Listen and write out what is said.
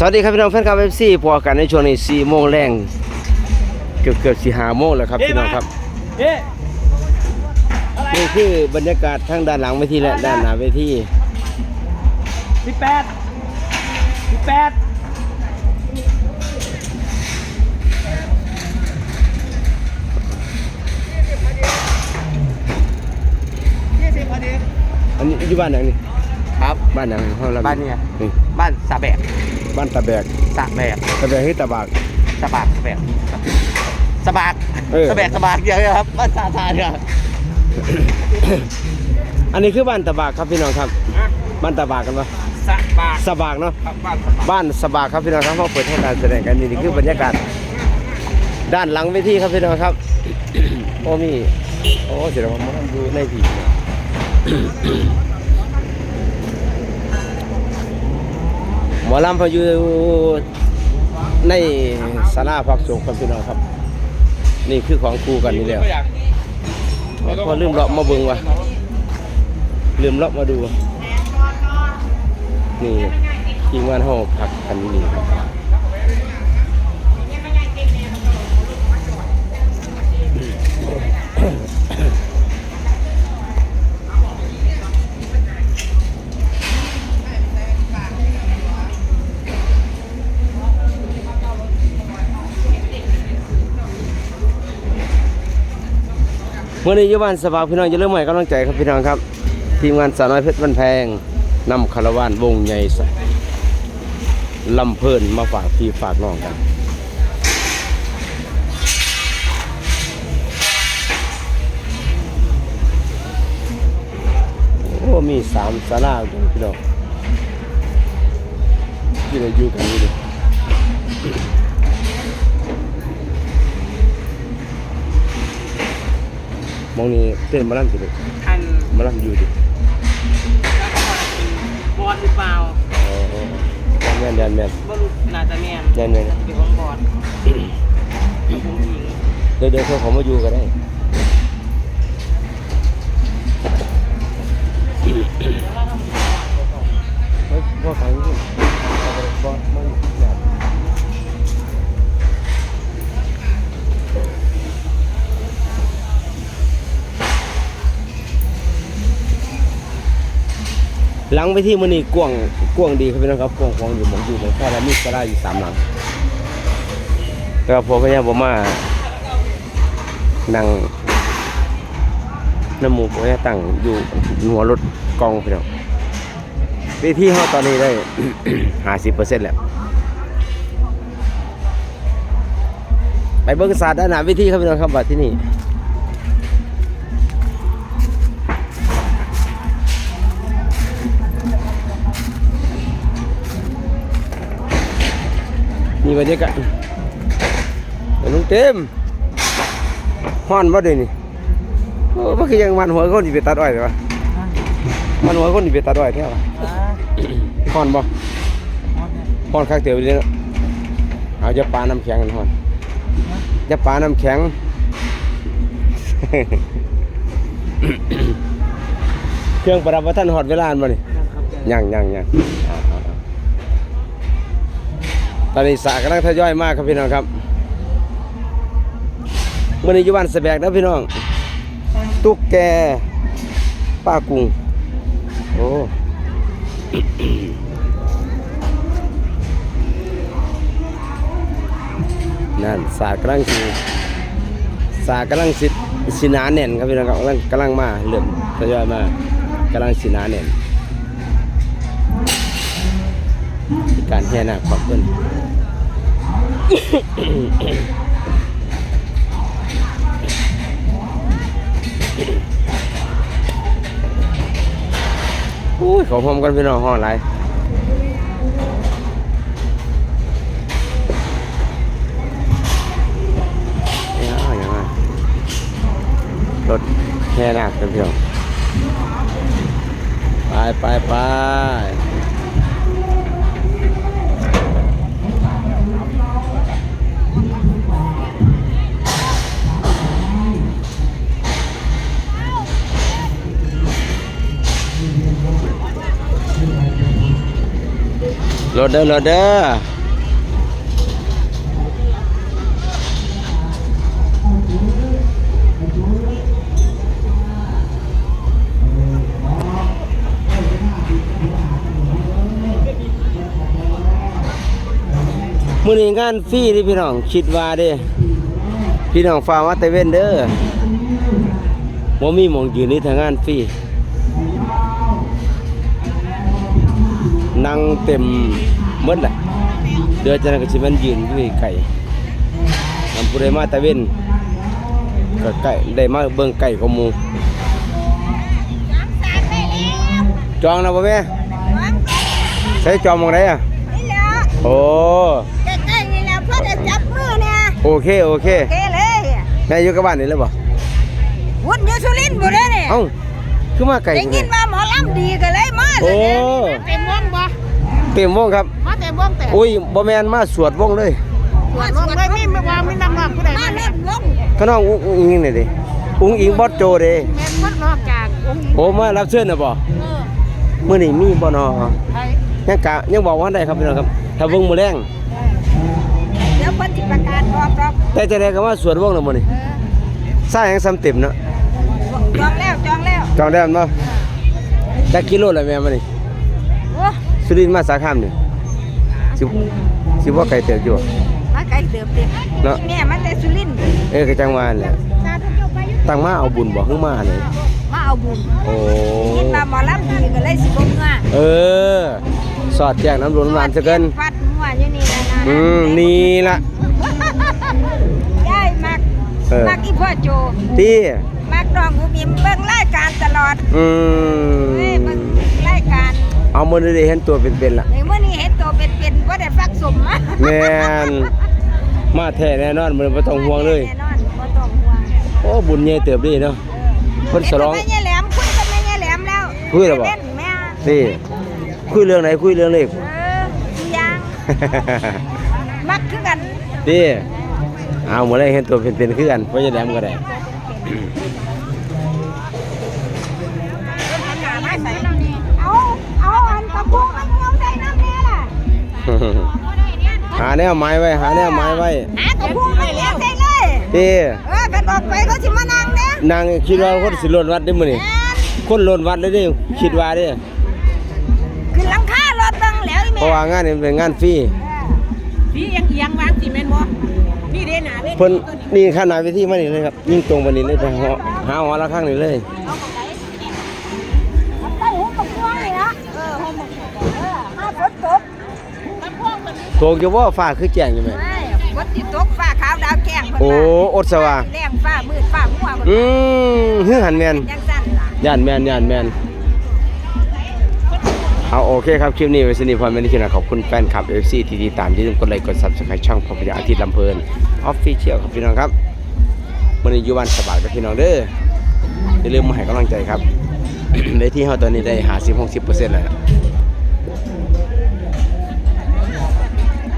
สวัสดีครับพี่น้องแฟนคลับเอฟซีพอกันในช่วงนี้สี่โมงแรงเกือบเกือบสี่ห้าโมงแล้วครับพี่น้องครับเอ๊ะนี่คือบรรยากาศทั้งด้านหลังเวทีและด้านหน้าเวทีสิบแปดสิบแปดอันนี้อยู่บ้านไหนนี่ครับ บ้านไหนห้องเราบ้านเนี่ยนี่บ้านสะแบก บ้านตะแบกสะแบกตะแบกให้ตะบากสะบากสะแบกสะบากเออสะแบกสะบากเดียวครับบ้านสาธาเนี่ยอันนี้คือบ้านตะบากครับพี่น้องครับบ้านตะบากกันปะสะบากสะบากเนาะครับบ้านสะบากบ้านสะบากครับพี่น้องครับเขาเปิดให้การแสดงกันนี่นี่คือบรรยากาศ ด้านหลังเวทีครับพี่น้องครับ โอ้มีโอ้เสียดายว่ามันดูในผี หมอลำพาอยู่ในสาราพักสงฆ์ครับพี่น้องครับ นี่คือของครูกันนี่แล้วพอลืมเลาะมาเบิ่งวะลืมเลาะมาดู นี่ทีมงานห้องพักกันนี่ มื่อนี้ยุบานสภาพี่น้องจะเริ่มใหม่กำลังใจครับพี่น้องครับทีมงานสาวน้อยเพชรบันแพงนำคาราวานวงใหญ่ลำเพลินมาฝากพี่ฝากน้องกันโอ้มีสามสาราอยู่พี่น้องที่เราอยู่กันนี่เลย มองนี่เต้นมาลั่นสิเลยอันมาลั่นอยู่ดิบอลหรือเปล่าอ๋อแม่นแม่นแม่นบอลน่าจะแม่นแม่นแม่นเป็นของบอลผู้หญิงเดี๋ยวเดี๋ยวเขาเขามาอยู่กันได้ หลังไปที่มันนี่กวงกวงดีครับพี่น้องครับกวงของอยู่หมองอยู่หมองแค่แล้วมีสลาอยู่สามหลังแต่ว่าพอพญาบมานั่งน้ำหมูพญาตั้งอยู่หัวรถกองพี่น้องเวทีเขาตอนนี้ได้ห้าสิบเปอร์เซ็นต์แล้วไปเบิ้งศาสตร์ด้านหน้าเวทีครับพี่น้องครับบัดที่นี่ นี่บรรยากาศไอ้ลุงเต็มฮ้อนบ่เดี๋ยวนี้โอ้มันคือยังมันหัวคนที่ไปตัดอ้อยใช่ปะมันหัวคนที่ไปตัดอ้อยแท้ปะฮ้อนบ่ฮ้อนคักเตียวเลยเนาะเอาจะปลาน้ำแข็งกันฮ้อนจะปลาน้ำแข็งเครื่องประดับว่าท่านหอดเวลานบ่นี่ยังยังยัง อาเอาเอาตอนนี้สระกำลังทยอยมากครับพี่น้องครับเมื่อนี้อยู่บ้านสแบกนะพี่น้อง ตุ๊กแกป้ากุ้งโอ้นั่นสากกำลังสิสากกำลังสิสินาแน่นครับพี่น้องครับกำลังกำลังมาเริ่มทยอยมากำลังสินาแน่น การแห่นาคขอบคุณอุ้ยขอพรมกันพี่น้องห้องไรเนี่ยย่างไรถแค่หนักกันพี่น้องไปไปไป รถเด้อรถเด้อมื้อนี้งานฟรีที่พี่น้องคิดว่าเด้พี่น้องฟังว่าแต่เว้นเด้อบ่มีหมองยืนนี่ทางงานฟรี นั่งเต็มหมดแหละเดือจะนั่นก็สิมันยืนอยู่ไก่นำผู้ใดมาแต่เว้นก็ไก่ได้มาเบิ่งไก่ของหมู่จองแล้วบ่แม่ใช้จองหมองไดอะนี่แหละโอ้ใกล้ๆนี่แหละเพื่อจะจับมือเนี่ยโอเคโอเคโอเคเลยแม่อยู่กับบ้านนี่แล้วบ่วุ่นอยู่สุรินทร์บ่ได้เนี่ยเอ้า คือมาไก่ได้ยินว่าหมอลำดีก็เลยมาโอ้เต็มวงบ่เต็มวงครับมาเต็มวงแต่อุ้ยบ่แม่นมาสวดวงเลยปวดวงเลยมีไม่ว่ามีน้ำนองผู้ใดมาเล่นวงก็น้องอุ้งอิงนี่ดิอุ้งอิงบอสโจเด้แม่นคนนอกจากองค์หญิงโอ้มารับเชิญน่ะบ่เออมื้อนี้มีบ่น้อไทยยังกะยังบอกว่าได้ครับพี่น้องครับถ้าเบิ่งมื้อแรงเดี๋ยวเพิ่นสิประกาศรอบรอบแต่จะได้ก็มาสวดวงแล้วมื้อนี้เออสร้างหยังซ้ำเต็มเนาะจองแล้วจองแล้ว จองได้บ่จักกิโลละแม่มื้อนี้โอ้สุรินทร์มาสาขามนี่สิสิบ่ไกลเติบอยู่บ่มาไกลเติบเต็มเนาะแม่มาแต่สุรินทร์เออก็จังว่านั่นแหละสาธุเจ้าไปอยู่ตั้งมาเอาบุญบ่ฮือมาเลยมาเอาบุญโอ้ยินว่าหมอลำดีก็เลยสิบ่เมื่อเออ สอดแจ้งน้ำหลวงน้ำหลานซะเกินฟัดหัวอยู่นี่นะนะอืมนี่ล่ะยายมักเออมักอีพ่อโจที่มัก น้องอุบิมเบิ่งรายการตลอดอืเอ้ยมเบิ่งรายการเอามือได้เห็นตัวเป็นๆล่ะในมื้อนี้เห็นตัวเป็นๆบ่ได้ฟักสมมาแม่นมาแท้แน่นอนมันบ่ต้องห่วงเลย แน่นอนบ่ต้องห่วงโอ้บุญใหญ่เติบดีเนาะ เพิ่นฉลองแม่ยายแหลมคุยกับแม่ยายแหลมแล้วคุยแล้วบ่เล่นแม่นี่คุยเรื่องไหนคุยเรื่องเลข เอออีหยังมักคือกันนี่เอาหมดเลยเห็นตัวเป็นๆคือกันเพราะจะแหลมก็ได้ หาแนวไม้ไว้ หาแนวไม้ไว้หากระพุ้งมันเหี่ยวใส่เลยที่เออกันออกไปเขาสิมานั่งเด้นางคิดว่าคนสิโลนวัดได้มื้อนี้แม่นคนโลนวัดเลยเด้คิดว่าเด้ขึ้นหลังคารถเบิ่งแล้วอีเพแม่ราะว่างานนี้มันเป็นงานฟรีพี่ยังเอียงวางสิแม่นบ่นี่เด้หนาเว้ยเพิ่นนี่ขนาดวิธีมานี่เลยครับ ยิ่งตรงวันนี้เลยไปหาหาหอละข้างนี่เลย โตกอยู่ว่าฟ้าคือแจ้งอยู่ไหมไม่ฝนสิตกฟ้าขาวดาวแกล้งเพิ่นโอ้ว่าอดสว่าแรงฟ้ามืดฟ้ามัวเพิ่นอืมฮือหันแมนยังสั่นล่ะย่านแมนย่านแมนเอาโอเคครับคลิปนี้ไว้สนิทพอไม่ได้คิดนะขอบคุณแฟนคลับ FC ที่ติดตามอย่าลืมกดไลค์กด Subscribe ช่องพอพยาอาทิตย์ลำเพลินออฟฟิเชียลครับพี่น้องครับวันนี้อยู่บ้านสบายกับพี่น้องเด้ออย่าลืมมาให้กำลังใจครับ ในที่เฮาตอนนี้ได้หา10 60%แล้วนะ